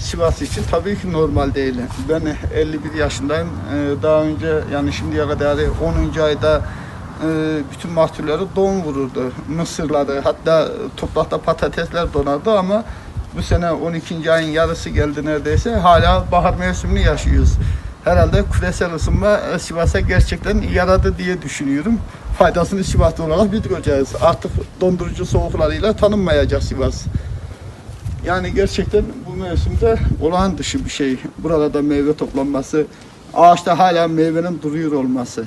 Sivas için tabii ki normal değil. Ben 51 yaşındayım. Ee, Daha önce yani şimdiye kadar 10. ayda e, bütün mahsulleri don vururdu. Mısırları hatta toprakta patatesler donardı ama bu sene 12. ayın yarısı geldi neredeyse. Hala bahar mevsimini yaşıyoruz. Herhalde küresel ısınma e, Sivas'a gerçekten yaradı diye düşünüyorum. Faydasını Sivas'ta olarak biz göreceğiz. Artık dondurucu soğuklarıyla tanınmayacak Sivas. Yani gerçekten bu mevsimde olağan dışı bir şey. Burada da meyve toplanması, ağaçta hala meyvenin duruyor olması.